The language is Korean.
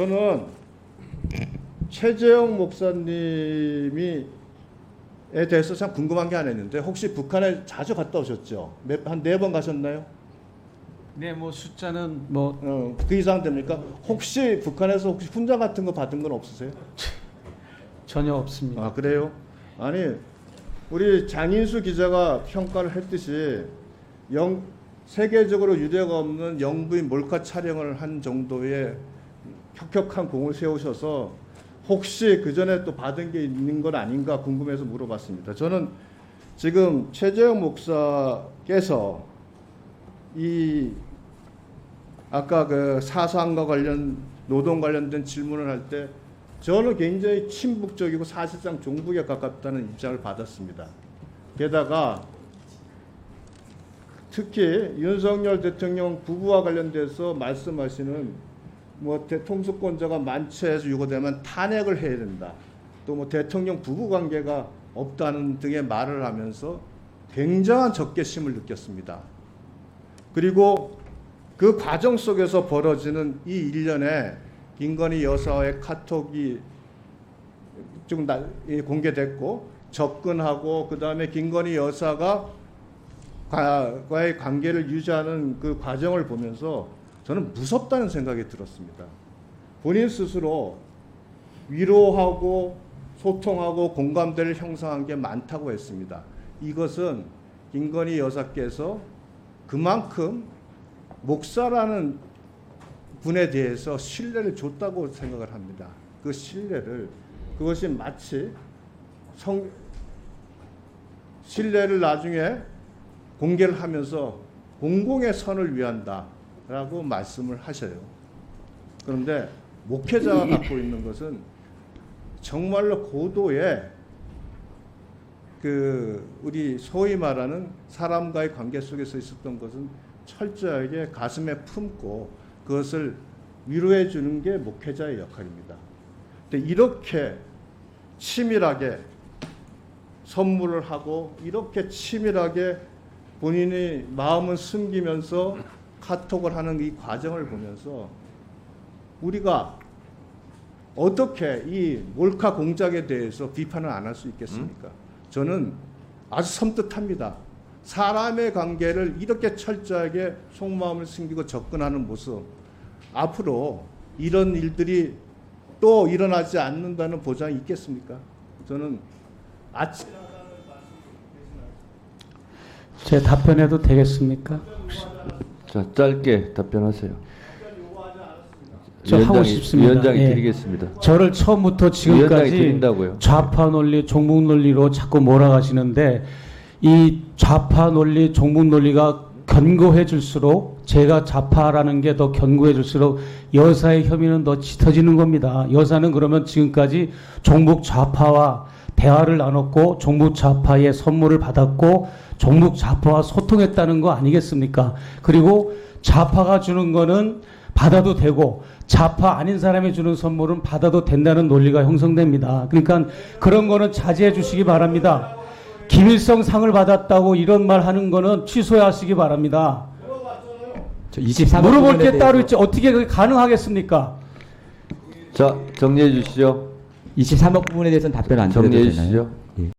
저는 최재형 목사님이 에 대해서 참 궁금한 게 하나 있는데 혹시 북한에 자주 갔다 오셨죠? 한 네 번 가셨나요? 네, 뭐 숫자는 뭐 어, 그 이상 됩니까? 혹시 북한에서 혹시 훈장 같은 거 받은 건 없으세요? 전혀 없습니다. 아 그래요? 아니 우리 장인수 기자가 평가를 했듯이 영 세계적으로 유례가 없는 영부인 몰카 촬영을 한 정도의 혁혁한 공을 세우셔서 혹시 그 전에 또 받은 게 있는 건 아닌가 궁금해서 물어봤습니다. 저는 지금 최재형 목사께서 이 아까 그 사상과 관련 노동 관련된 질문을 할 때 저는 굉장히 친북적이고 사실상 종북에 가깝다는 입장을 받았습니다. 게다가 특히 윤석열 대통령 부부와 관련돼서 말씀하시는 뭐 대통수권자가 만취해서 유고되면 탄핵을 해야 된다. 또 뭐 대통령 부부 관계가 없다는 등의 말을 하면서 굉장한 적개심을 느꼈습니다. 그리고 그 과정 속에서 벌어지는 이 일련의 김건희 여사의 카톡이 좀 공개됐고 접근하고 그 다음에 김건희 여사가 과- 과의 관계를 유지하는 그 과정을 보면서 저는 무섭다는 생각이 들었습니다. 본인 스스로 위로하고 소통하고 공감대를 형성한 게 많다고 했습니다. 이것은 김건희 여사께서 그만큼 목사라는 분에 대해서 신뢰를 줬다고 생각을 합니다. 그 신뢰를 그것이 마치 성 신뢰를 나중에 공개를 하면서 공공의 선을 위한다 라고 말씀을 하셔요. 그런데 목회자가 갖고 있는 것은 정말로 고도의 그 우리 소위 말하는 사람과의 관계 속에서 있었던 것은 철저하게 가슴에 품고 그것을 위로해 주는 게 목회자의 역할입니다. 근데 이렇게 치밀하게 선물을 하고 이렇게 치밀하게 본인의 마음을 숨기면서 카톡을 하는 이 과정을 보면서 우리가 어떻게 이 몰카 공작에 대해서 비판을 안 할 수 있겠습니까? 저는 아주 섬뜩합니다. 사람의 관계를 이렇게 철저하게 속마음을 숨기고 접근하는 모습 앞으로 이런 일들이 또 일어나지 않는다는 보장이 있겠습니까? 저는 아침 제 답변해도 되겠습니까? 자, 짧게 답변하세요. 저 하고 싶습니다. 위원장이 예. 드리겠습니다. 저를 처음부터 지금까지. 좌파 논리, 종북 논리로 자꾸 몰아가시는데 이 좌파 논리, 종북 논리가 견고해 질수록 제가 좌파라는 게 더 견고해 질수록 여사의 혐의는 더 짙어지는 겁니다. 여사는 그러면 지금까지 종북 좌파와 대화를 나눴고 종북 좌파의 선물을 받았고 종북 좌파와 소통했다는 거 아니겠습니까? 그리고 좌파가 주는 거는 받아도 되고 좌파 아닌 사람이 주는 선물은 받아도 된다는 논리가 형성됩니다. 그러니까 그런 거는 자제해 주시기 바랍니다. 김일성 상을 받았다고 이런 말 하는 거는 취소하시기 바랍니다. 저 23번 물어볼 게 따로 있지 어떻게 그게 가능하겠습니까? 자, 정리해 주시죠. 23번 부분에 대해서는 답변 안 드려도 정리해 되나요? 주시죠.